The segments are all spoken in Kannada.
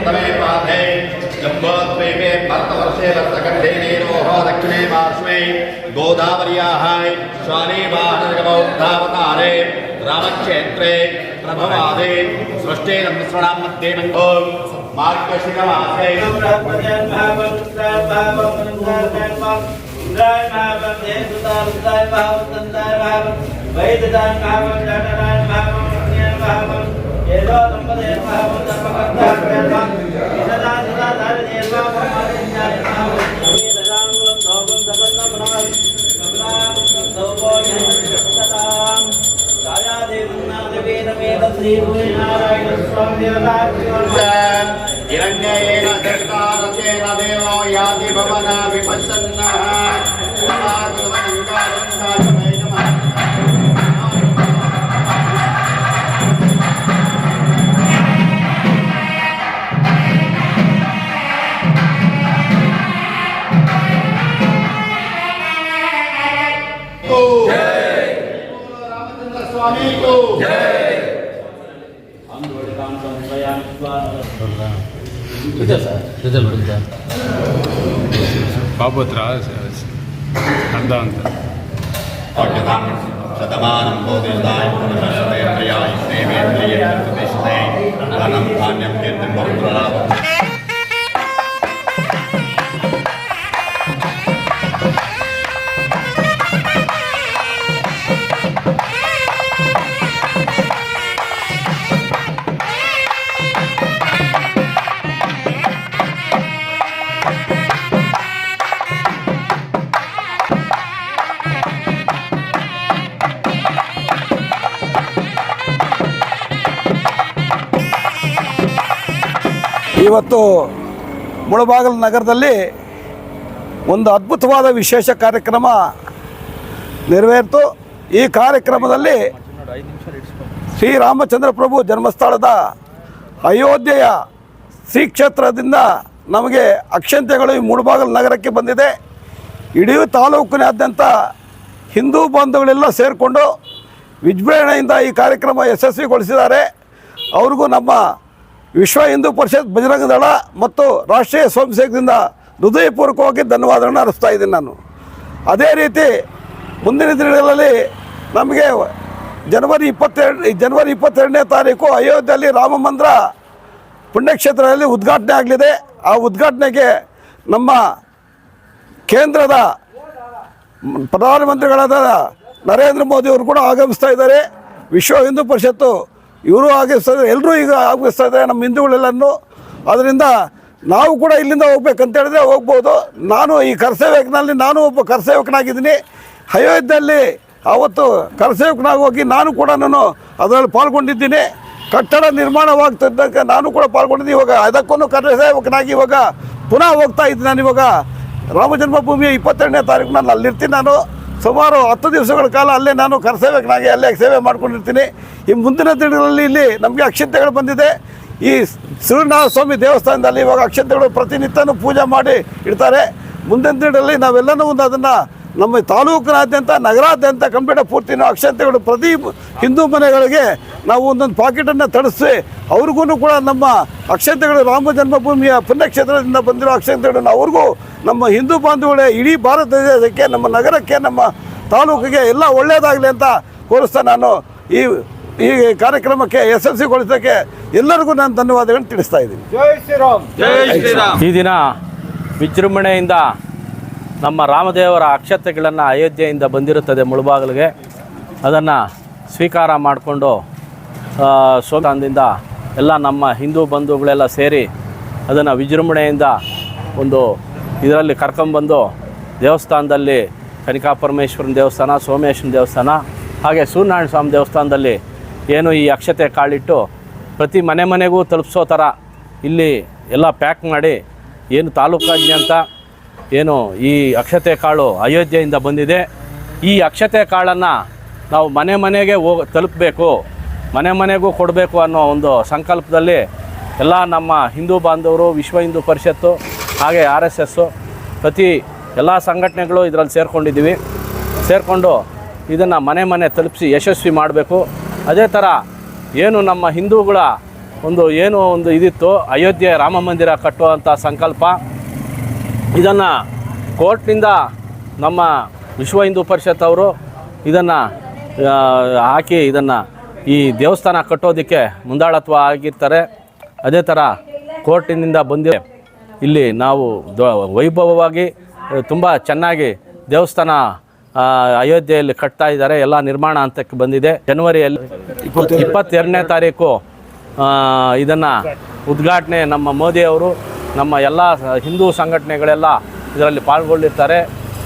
उत्तमे पादे जम्बोद्वीपे भर्तवर्षे वर्तकण्डे नीरोः दक्षिणे पार्श्वे गोदावर्याः श्वानेवाहनगमौद्धावतारे रामक्षेत्रे प्रभवादे, सृष्टेन मिश्रणां मध्ये बन्धो मार्गशिरमासे उदाय भावम देवता उदाय भावम तंदाय శ్రీ నారాయణ స్వామి हिरण्येन दृष्टारथेन देवो याति भवना विपश्यन्नः स्वामी को हम थोड़े काम संस्वयं பாபத்ரா அந்த அந்த பட்டதாம் சதமானம் போதிதாய் புனரசதேந்திரியாய் சேவேந்திரியே பிரதிஷ்டே தனம் தானியம் ಇವತ್ತು ಮುಳಬಾಗಲು ನಗರದಲ್ಲಿ ಒಂದು ಅದ್ಭುತವಾದ ವಿಶೇಷ ಕಾರ್ಯಕ್ರಮ ನೆರವೇರಿತು. ಈ ಕಾರ್ಯಕ್ರಮದಲ್ಲಿ ಶ್ರೀರಾಮಚಂದ್ರ ಪ್ರಭು ಜನ್ಮಸ್ಥಳದ ಅಯೋಧ್ಯೆಯ ಶ್ರೀ ಕ್ಷೇತ್ರದಿಂದ ನಮಗೆ ಅಕ್ಷಂತೆಗಳು ಈ ಮುಳಬಾಗಲ ನಗರಕ್ಕೆ ಬಂದಿದೆ. ಇಡೀ ತಾಲೂಕಿನಾದ್ಯಂತ ಹಿಂದೂ ಬಂಧುಗಳೆಲ್ಲ ಸೇರಿಕೊಂಡು ವಿಜೃಂಭಣೆಯಿಂದ ಈ ಕಾರ್ಯಕ್ರಮ ಯಶಸ್ವಿಗೊಳಿಸಿದ್ದಾರೆ. ಅವ್ರಿಗೂ ನಮ್ಮ ವಿಶ್ವ ಹಿಂದೂ ಪರಿಷತ್ ಬಜರಂಗ ದಳ ಮತ್ತು ರಾಷ್ಟ್ರೀಯ ಸ್ವಯಂ ಸೇವಕರಿಂದ ಹೃದಯಪೂರ್ವಕವಾಗಿ ಧನ್ಯವಾದಗಳನ್ನು ಅರ್ಪಿಸ್ತಾ ಇದ್ದೀನಿ ನಾನು. ಅದೇ ರೀತಿ ಮುಂದಿನ ದಿನಗಳಲ್ಲಿ ನಮಗೆ ಜನವರಿ ಇಪ್ಪತ್ತೆರಡು ಜನವರಿ ಇಪ್ಪತ್ತೆರಡನೇ ತಾರೀಕು ಅಯೋಧ್ಯೆಯಲ್ಲಿ ರಾಮ ಮಂದಿರ ಪುಣ್ಯಕ್ಷೇತ್ರದಲ್ಲಿ ಉದ್ಘಾಟನೆ ಆಗಲಿದೆ. ಆ ಉದ್ಘಾಟನೆಗೆ ನಮ್ಮ ಕೇಂದ್ರದ ಪ್ರಧಾನಮಂತ್ರಿಗಳಾದ ನರೇಂದ್ರ ಮೋದಿ ಅವರು ಕೂಡ ಆಗಮಿಸ್ತಾ ಇದ್ದಾರೆ. ವಿಶ್ವ ಹಿಂದೂ ಪರಿಷತ್ತು ಇವರು ಇದ್ದಾರೆ ಎಲ್ಲರೂ ಈಗ ಆಗಿಸ್ತಾ ಇದೆ ನಮ್ಮ ಹಿಂದೂಗಳೆಲ್ಲರೂ ಅದರಿಂದ ನಾವು ಕೂಡ ಇಲ್ಲಿಂದ ಹೋಗ್ಬೇಕಂತ ಹೇಳಿದ್ರೆ ಹೋಗ್ಬೋದು. ನಾನು ಈ ಕರ್ಸೇವಕನಲ್ಲಿ ನಾನು ಒಬ್ಬ ಕರ್ಸೇವಕನಾಗಿದ್ದೀನಿ. ಅಯೋಧ್ಯೆಯಲ್ಲಿ ಆವತ್ತು ಕರ್ಸೇವಕನಾಗಿ ಹೋಗಿ ನಾನು ಕೂಡ ನಾನು ಅದರಲ್ಲಿ ಪಾಲ್ಗೊಂಡಿದ್ದೀನಿ. ಕಟ್ಟಡ ನಿರ್ಮಾಣವಾಗ್ತಿದ್ದಕ್ಕೆ ನಾನು ಕೂಡ ಪಾಲ್ಗೊಂಡಿದ್ದೀನಿ. ಇವಾಗ ಅದಕ್ಕೂ ಕರ್ಸೇವಕನಾಗಿ ಇವಾಗ ಪುನಃ ಹೋಗ್ತಾ ಇದ್ದೀನಿ ನಾನು ಇವಾಗ. ರಾಮ ಜನ್ಮಭೂಮಿಯ ಇಪ್ಪತ್ತೆರಡನೇ ತಾರೀಕು ನಾನು ಅಲ್ಲಿರ್ತೀನಿ ನಾನು. ಸುಮಾರು ಹತ್ತು ದಿವಸಗಳ ಕಾಲ ಅಲ್ಲೇ ನಾನು ಕರ್ಸೇವಕನಾಗಿ ಅಲ್ಲೇ ಸೇವೆ ಮಾಡ್ಕೊಂಡಿರ್ತೀನಿ. ಈ ಮುಂದಿನ ದಿನಗಳಲ್ಲಿ ಇಲ್ಲಿ ನಮಗೆ ಅಕ್ಷತೆಗಳು ಬಂದಿದೆ. ಈ ಶ್ರೀನಾಥ ಸ್ವಾಮಿ ದೇವಸ್ಥಾನದಲ್ಲಿ ಇವಾಗ ಅಕ್ಷತೆಗಳು ಪ್ರತಿನಿತ್ಯನೂ ಪೂಜೆ ಮಾಡಿ ಇಡ್ತಾರೆ. ಮುಂದಿನ ದಿನಗಳಲ್ಲಿ ನಾವೆಲ್ಲನೂ ಒಂದು ಅದನ್ನು ನಮ್ಮ ತಾಲೂಕಿನಾದ್ಯಂತ, ನಗರಾದ್ಯಂತ ಕಂಪ್ಯೂಟರ್ ಪೂರ್ತಿನೂ ಅಕ್ಷತೆಗಳು ಪ್ರತಿ ಹಿಂದೂ ಮನೆಗಳಿಗೆ ನಾವು ಒಂದೊಂದು ಪಾಕೆಟನ್ನು ತಡಿಸಿ ಅವ್ರಿಗೂ ಕೂಡ ನಮ್ಮ ಅಕ್ಷತೆಗಳು ರಾಮ ಜನ್ಮಭೂಮಿಯ ಪುಣ್ಯಕ್ಷೇತ್ರದಿಂದ ಬಂದಿರೋ ಅಕ್ಷಂತೆಗಳನ್ನು ಅವ್ರಿಗೂ ನಮ್ಮ ಹಿಂದೂ ಬಾಂಧವಗಳೇ ಇಡೀ ಭಾರತ ದೇಶಕ್ಕೆ ನಮ್ಮ ನಗರಕ್ಕೆ ನಮ್ಮ ತಾಲೂಕಿಗೆ ಎಲ್ಲ ಒಳ್ಳೆಯದಾಗಲಿ ಅಂತ ಕೋರಿಸ್ತಾ ನಾನು ಈ ಈ ಕಾರ್ಯಕ್ರಮಕ್ಕೆ ಯಶಸ್ವಿಗೊಳಿಸೋಕ್ಕೆ ಎಲ್ಲರಿಗೂ ನಾನು ಧನ್ಯವಾದಗಳನ್ನು ತಿಳಿಸ್ತಾ ಇದ್ದೀನಿ. ಈ ದಿನ ವಿಜೃಂಭಣೆಯಿಂದ ನಮ್ಮ ರಾಮದೇವರ ಅಕ್ಷತೆಗಳನ್ನು ಅಯೋಧ್ಯೆಯಿಂದ ಬಂದಿರುತ್ತದೆ ಮುಳುಬಾಗಲಿಗೆ. ಅದನ್ನು ಸ್ವೀಕಾರ ಮಾಡಿಕೊಂಡು ಸೋಗಾಂದಿಂದ ಎಲ್ಲ ನಮ್ಮ ಹಿಂದೂ ಬಂಧುಗಳೆಲ್ಲ ಸೇರಿ ಅದನ್ನು ವಿಜೃಂಭಣೆಯಿಂದ ಒಂದು ಇದರಲ್ಲಿ ಕರ್ಕೊಂಬಂದು ದೇವಸ್ಥಾನದಲ್ಲಿ ಕನಿಕಾ ಪರಮೇಶ್ವರನ ದೇವಸ್ಥಾನ, ಸೋಮೇಶ್ವರನ ದೇವಸ್ಥಾನ, ಹಾಗೆ ಸೂರ್ಯನಾರಾಯಣ ಸ್ವಾಮಿ ದೇವಸ್ಥಾನದಲ್ಲಿ ಏನು ಈ ಅಕ್ಷತೆ ಕಾಳಿಟ್ಟು ಪ್ರತಿ ಮನೆ ಮನೆಗೂ ತಲುಪಿಸೋ ಥರ ಇಲ್ಲಿ ಎಲ್ಲ ಪ್ಯಾಕ್ ಮಾಡಿ ಏನು ತಾಲೂಕಾದ್ಯಂತ ಏನು ಈ ಅಕ್ಷತೆ ಕಾಳು ಅಯೋಧ್ಯೆಯಿಂದ ಬಂದಿದೆ. ಈ ಅಕ್ಷತೆ ಕಾಳನ್ನು ನಾವು ಮನೆ ಮನೆಗೆ ಹೋಗಿ ತಲುಪಬೇಕು. ಮನೆ ಮನೆಗೂ ಕೊಡಬೇಕು ಅನ್ನೋ ಒಂದು ಸಂಕಲ್ಪದಲ್ಲಿ ಎಲ್ಲ ನಮ್ಮ ಹಿಂದೂ ಬಾಂಧವರು, ವಿಶ್ವ ಹಿಂದೂ ಪರಿಷತ್ತು, ಹಾಗೆ ಆರ್ ಎಸ್ ಎಸ್ಸು ಪ್ರತಿ ಎಲ್ಲ ಸಂಘಟನೆಗಳು ಇದರಲ್ಲಿ ಸೇರಿಕೊಂಡಿದ್ದೀವಿ. ಸೇರಿಕೊಂಡು ಇದನ್ನು ಮನೆ ಮನೆ ತಲುಪಿಸಿ ಯಶಸ್ವಿ ಮಾಡಬೇಕು. ಅದೇ ಥರ ಏನು ನಮ್ಮ ಹಿಂದೂಗಳ ಒಂದು ಏನು ಒಂದು ಇದಿತ್ತು, ಅಯೋಧ್ಯೆ ರಾಮ ಮಂದಿರ ಕಟ್ಟುವಂಥ ಸಂಕಲ್ಪ, ಇದನ್ನು ಕೋರ್ಟ್ನಿಂದ ನಮ್ಮ ವಿಶ್ವ ಹಿಂದೂ ಪರಿಷತ್ ಅವರು ಇದನ್ನು ಹಾಕಿ ಇದನ್ನು ಈ ದೇವಸ್ಥಾನ ಕಟ್ಟೋದಕ್ಕೆ ಮುಂದಾಳತ್ವ ಆಗಿರ್ತಾರೆ. ಅದೇ ಥರ ಕೋರ್ಟಿನಿಂದ ಬಂದಿದೆ. ಇಲ್ಲಿ ನಾವು ವೈಭವವಾಗಿ ತುಂಬ ಚೆನ್ನಾಗಿ ದೇವಸ್ಥಾನ ಅಯೋಧ್ಯೆಯಲ್ಲಿ ಕಟ್ತಾ ಇದ್ದಾರೆ. ಎಲ್ಲ ನಿರ್ಮಾಣ ಹಂತಕ್ಕೆ ಬಂದಿದೆ. ಜನವರಿಯಲ್ಲಿ ಇಪ್ಪತ್ತೆರಡನೇ ತಾರೀಕು ಇದನ್ನು ಉದ್ಘಾಟನೆ ನಮ್ಮ ಮೋದಿಯವರು ನಮ್ಮ ಎಲ್ಲ ಹಿಂದೂ ಸಂಘಟನೆಗಳೆಲ್ಲ ಇದರಲ್ಲಿ ಪಾಲ್ಗೊಂಡಿರ್ತಾರೆ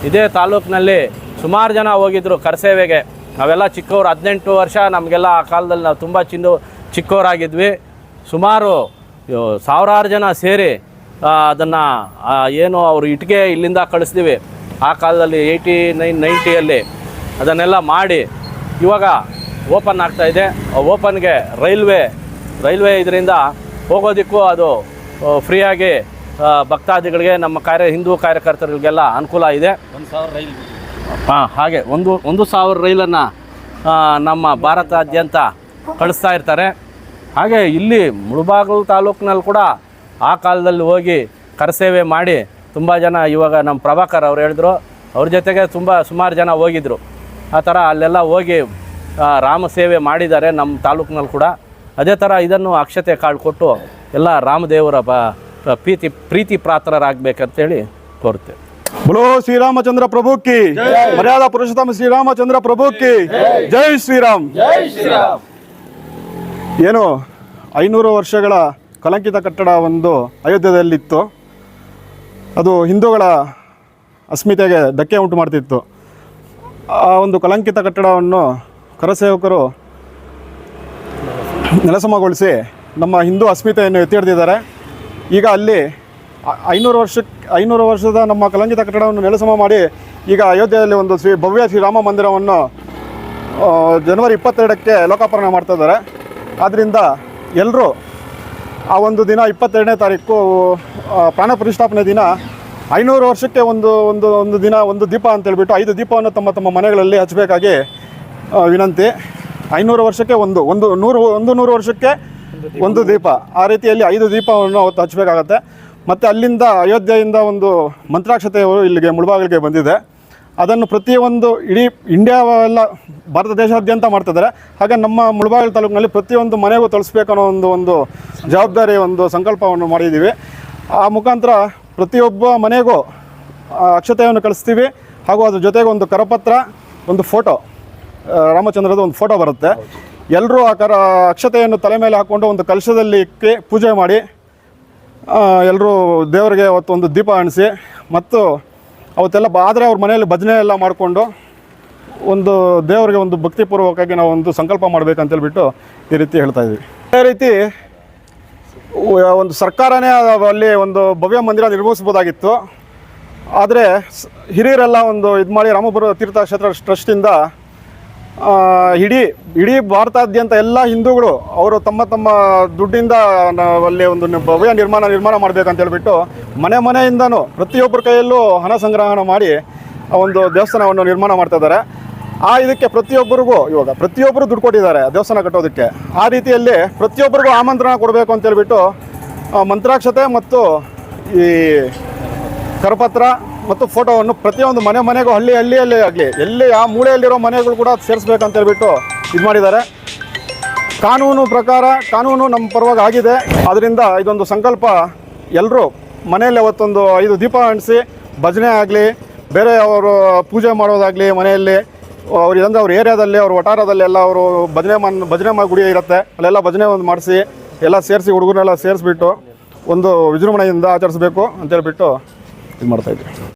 ಇದೇ ತಾಲೂಕಿನಲ್ಲಿ ಸುಮಾರು ಜನ ಹೋಗಿದ್ರು ಕರಸೇವೆಗೆ. ನಾವೆಲ್ಲ ಚಿಕ್ಕವ್ರು ಹದಿನೆಂಟು ವರ್ಷ ನಮಗೆಲ್ಲ ಆ ಕಾಲದಲ್ಲಿ ನಾವು ತುಂಬ ಚಿಂದು ಚಿಕ್ಕವರಾಗಿದ್ವಿ. ಸುಮಾರು ಸಾವಿರಾರು ಜನ ಸೇರಿ ಅದನ್ನು ಏನು ಅವರು ಇಟ್ಟಿಗೆ ಇಲ್ಲಿಂದ ಕಳಿಸ್ತೀವಿ. ಆ ಕಾಲದಲ್ಲಿ ಏಯ್ಟಿ ನೈನ್, ನೈಂಟಿಯಲ್ಲಿ ಅದನ್ನೆಲ್ಲ ಮಾಡಿ ಇವಾಗ ಓಪನ್ ಆಗ್ತಾ ಇದೆ. ಓಪನ್ಗೆ ರೈಲ್ವೆ ರೈಲ್ವೆ ಇದರಿಂದ ಹೋಗೋದಕ್ಕೂ ಅದು ಫ್ರೀಯಾಗಿ ಭಕ್ತಾದಿಗಳಿಗೆ ನಮ್ಮ ಕಾರ್ಯ, ಹಿಂದೂ ಕಾರ್ಯಕರ್ತರಿಗೆಲ್ಲ ಅನುಕೂಲ ಇದೆ. ಹಾಂ, ಹಾಗೆ ಒಂದು ಒಂದು ಸಾವಿರ ರೈಲನ್ನು ನಮ್ಮ ಭಾರತಾದ್ಯಂತ ಕಳಿಸ್ತಾ ಇರ್ತಾರೆ. ಹಾಗೆ ಇಲ್ಲಿ ಮುಳಬಾಗಲು ತಾಲೂಕಿನಲ್ಲಿ ಕೂಡ ಆ ಕಾಲದಲ್ಲಿ ಹೋಗಿ ಕರಸೇವೆ ಮಾಡಿ ತುಂಬ ಜನ ಇವಾಗ ನಮ್ಮ ಪ್ರಭಾಕರ್ ಅವ್ರು ಹೇಳಿದ್ರು. ಅವ್ರ ಜೊತೆಗೆ ತುಂಬ ಸುಮಾರು ಜನ ಹೋಗಿದ್ರು. ಆ ಥರ ಅಲ್ಲೆಲ್ಲ ಹೋಗಿ ರಾಮ ಸೇವೆ ಮಾಡಿದ್ದಾರೆ ನಮ್ಮ ತಾಲೂಕಿನಲ್ಲಿ ಕೂಡ. ಅದೇ ಥರ ಇದನ್ನು ಅಕ್ಷತೆ ಕಾಳು ಕೊಟ್ಟು ಎಲ್ಲ ರಾಮದೇವರ ಪ್ರೀತಿ ಪ್ರೀತಿ ಪಾತ್ರರಾಗಬೇಕಂತೇಳಿ ಕೋರುತ್ತೇವೆ ಮುಲೋಹಿ ಶ್ರೀರಾಮಚಂದ್ರ ಪ್ರಭು ಕಿ ಮರ್ಯಾದ ಪುರುಷೋತ್ತಮ ಶ್ರೀರಾಮಚಂದ್ರ ಪ್ರಭು ಕಿ ಜೈ ಶ್ರೀರಾಮ್ ಏನು ಐನೂರು ವರ್ಷಗಳ ಕಲಂಕಿತ ಕಟ್ಟಡ ಒಂದು ಅಯೋಧ್ಯೆಯಲ್ಲಿತ್ತು. ಅದು ಹಿಂದೂಗಳ ಅಸ್ಮಿತೆಗೆ ಧಕ್ಕೆ ಉಂಟು ಮಾಡ್ತಿತ್ತು. ಆ ಒಂದು ಕಲಂಕಿತ ಕಟ್ಟಡವನ್ನು ಕರಸೇವಕರು ನೆಲಸಮಗೊಳಿಸಿ ನಮ್ಮ ಹಿಂದೂ ಅಸ್ಮಿತೆಯನ್ನು ಎತ್ತಿ ಹಿಡಿದಿದ್ದಾರೆ. ಈಗ ಅಲ್ಲಿ ಐನೂರು ವರ್ಷಕ್ಕೆ ಐನೂರು ವರ್ಷದ ನಮ್ಮ ಕಲಂಕಿತ ಕಟ್ಟಡವನ್ನು ನೆಲಸಮ ಮಾಡಿ ಈಗ ಅಯೋಧ್ಯೆಯಲ್ಲಿ ಒಂದು ಶ್ರೀ ಭವ್ಯ ಶ್ರೀರಾಮ ಮಂದಿರವನ್ನು ಜನವರಿ ಇಪ್ಪತ್ತೆರಡಕ್ಕೆ ಲೋಕಾರ್ಪಣೆ ಮಾಡ್ತಾ ಇದ್ದಾರೆ. ಆದ್ದರಿಂದ ಎಲ್ಲರೂ ಆ ಒಂದು ದಿನ ಇಪ್ಪತ್ತೆರಡನೇ ತಾರೀಕು ಪ್ರಾಣ ಪ್ರತಿಷ್ಠಾಪನೆ ದಿನ ಐನೂರು ವರ್ಷಕ್ಕೆ ಒಂದು ಒಂದು ಒಂದು ದಿನ ಒಂದು ದೀಪ ಅಂತೇಳ್ಬಿಟ್ಟು ಐದು ದೀಪವನ್ನು ತಮ್ಮ ತಮ್ಮ ಮನೆಗಳಲ್ಲಿ ಹಚ್ಚಬೇಕಾಗಿ ವಿನಂತಿ. ಐನೂರು ವರ್ಷಕ್ಕೆ ಒಂದು ಒಂದು ನೂರು ಒಂದು ನೂರು ವರ್ಷಕ್ಕೆ ಒಂದು ದೀಪ. ಆ ರೀತಿಯಲ್ಲಿ ಐದು ದೀಪವನ್ನು ಅವತ್ತು ಹಚ್ಚಬೇಕಾಗತ್ತೆ. ಮತ್ತು ಅಲ್ಲಿಂದ ಅಯೋಧ್ಯೆಯಿಂದ ಒಂದು ಮಂತ್ರಾಕ್ಷತೆಯವರು ಇಲ್ಲಿಗೆ ಮುಳಬಾಗಿಲಿಗೆ ಬಂದಿದೆ. ಅದನ್ನು ಪ್ರತಿಯೊಂದು ಇಡೀ ಇಂಡಿಯಾ ಎಲ್ಲ ಭಾರತ ದೇಶಾದ್ಯಂತ ಮಾಡ್ತಿದ್ದಾರೆ. ಹಾಗೆ ನಮ್ಮ ಮುಳಬಾಗಿಲು ತಾಲೂಕಿನಲ್ಲಿ ಪ್ರತಿಯೊಂದು ಮನೆಗೂ ತಲುಪಿಸ್ಬೇಕು ಅನ್ನೋ ಒಂದು ಒಂದು ಜವಾಬ್ದಾರಿ, ಒಂದು ಸಂಕಲ್ಪವನ್ನು ಮಾಡಿದ್ದೀವಿ. ಆ ಮುಖಾಂತರ ಪ್ರತಿಯೊಬ್ಬ ಮನೆಗೂ ಅಕ್ಷತೆಯನ್ನು ಕಳಿಸ್ತೀವಿ. ಹಾಗೂ ಅದ್ರ ಜೊತೆಗೆ ಒಂದು ಕರಪತ್ರ, ಒಂದು ಫೋಟೋ ರಾಮಚಂದ್ರದ ಒಂದು ಫೋಟೋ ಬರುತ್ತೆ. ಎಲ್ಲರೂ ಆ ಕರ ಅಕ್ಷತೆಯನ್ನು ತಲೆ ಮೇಲೆ ಹಾಕ್ಕೊಂಡು ಒಂದು ಕಲಶದಲ್ಲಿ ಇಕ್ಕಿ ಪೂಜೆ ಮಾಡಿ ಎಲ್ಲರೂ ದೇವರಿಗೆ ಅವತ್ತು ಒಂದು ದೀಪ ಅಣಿಸಿ ಮತ್ತು ಅವತ್ತೆಲ್ಲ ಆದರೆ ಅವ್ರ ಮನೆಯಲ್ಲಿ ಭಜನೆ ಎಲ್ಲ ಮಾಡಿಕೊಂಡು ಒಂದು ದೇವರಿಗೆ ಒಂದು ಭಕ್ತಿಪೂರ್ವಕವಾಗಿ ನಾವು ಒಂದು ಸಂಕಲ್ಪ ಮಾಡಬೇಕಂತೇಳ್ಬಿಟ್ಟು ಈ ರೀತಿ ಹೇಳ್ತಾ ಇದ್ವಿ. ಅದೇ ರೀತಿ ಒಂದು ಸರ್ಕಾರನೇ ಅಲ್ಲಿ ಒಂದು ಭವ್ಯ ಮಂದಿರ ನಿರ್ಮಿಸ್ಬೋದಾಗಿತ್ತು. ಆದರೆ ಹಿರಿಯರೆಲ್ಲ ಒಂದು ಇದು ಮಾಡಿ ರಾಮಪುರ ತೀರ್ಥಕ್ಷೇತ್ರ ಟ್ರಸ್ಟಿಂದ ಇಡೀ ಇಡೀ ಭಾರತಾದ್ಯಂತ ಎಲ್ಲ ಹಿಂದೂಗಳು ಅವರು ತಮ್ಮ ತಮ್ಮ ದುಡ್ಡಿಂದ ಅಲ್ಲಿ ಒಂದು ಭವ್ಯ ನಿರ್ಮಾಣ ನಿರ್ಮಾಣ ಮಾಡಬೇಕಂತ ಹೇಳ್ಬಿಟ್ಟು ಮನೆ ಮನೆಯಿಂದನೂ ಪ್ರತಿಯೊಬ್ಬರ ಕೈಯಲ್ಲೂ ಹಣ ಸಂಗ್ರಹಣ ಮಾಡಿ ಆ ಒಂದು ದೇವಸ್ಥಾನವನ್ನು ನಿರ್ಮಾಣ ಮಾಡ್ತಾ ಇದ್ದಾರೆ. ಆ ಇದಕ್ಕೆ ಪ್ರತಿಯೊಬ್ಬರಿಗೂ ಇವಾಗ ಪ್ರತಿಯೊಬ್ಬರು ದುಡ್ಡು ಕೊಟ್ಟಿದ್ದಾರೆ ದೇವಸ್ಥಾನ ಕಟ್ಟೋದಕ್ಕೆ. ಆ ರೀತಿಯಲ್ಲಿ ಪ್ರತಿಯೊಬ್ಬರಿಗೂ ಆಮಂತ್ರಣ ಕೊಡಬೇಕು ಅಂತ ಹೇಳ್ಬಿಟ್ಟು ಮಂತ್ರಾಕ್ಷತೆ ಮತ್ತು ಈ ಕರಪತ್ರ ಮತ್ತು ಫೋಟೋವನ್ನು ಪ್ರತಿಯೊಂದು ಮನೆ ಮನೆಗೂ ಹಳ್ಳಿ ಹಳ್ಳಿಯಲ್ಲೇ ಆಗಲಿ, ಎಲ್ಲಿ ಆ ಮೂಳೆಯಲ್ಲಿರೋ ಮನೆಗಳು ಕೂಡ ಸೇರಿಸ್ಬೇಕಂತ ಹೇಳ್ಬಿಟ್ಟು ಇದು ಮಾಡಿದ್ದಾರೆ. ಕಾನೂನು ಪ್ರಕಾರ ಕಾನೂನು ನಮ್ಮ ಪರವಾಗಿ ಆಗಿದೆ. ಅದರಿಂದ ಇದೊಂದು ಸಂಕಲ್ಪ ಎಲ್ಲರೂ ಮನೆಯಲ್ಲಿ ಅವತ್ತೊಂದು ಐದು ದೀಪ ಅಂಟಿಸಿ, ಭಜನೆ ಆಗಲಿ, ಬೇರೆ ಅವರು ಪೂಜೆ ಮಾಡೋದಾಗಲಿ ಮನೆಯಲ್ಲಿ, ಅವ್ರು ಇದಂದ್ರೆ ಅವ್ರ ಏರಿಯಾದಲ್ಲಿ, ಅವ್ರ ವಟಾರದಲ್ಲಿ ಎಲ್ಲ ಅವರು ಭಜನೆ ಮನ್, ಭಜನೆ ಮಾ ಗುಡಿ ಇರುತ್ತೆ. ಅಲ್ಲೆಲ್ಲ ಭಜನೆ ಒಂದು ಮಾಡಿಸಿ, ಎಲ್ಲ ಸೇರಿಸಿ ಹುಡುಗರೆಲ್ಲ ಸೇರಿಸ್ಬಿಟ್ಟು ಒಂದು ವಿಜೃಂಭಣೆಯಿಂದ ಆಚರಿಸ್ಬೇಕು ಅಂತೇಳ್ಬಿಟ್ಟು ಇದು ಮಾಡ್ತಾಯಿದ್ವಿ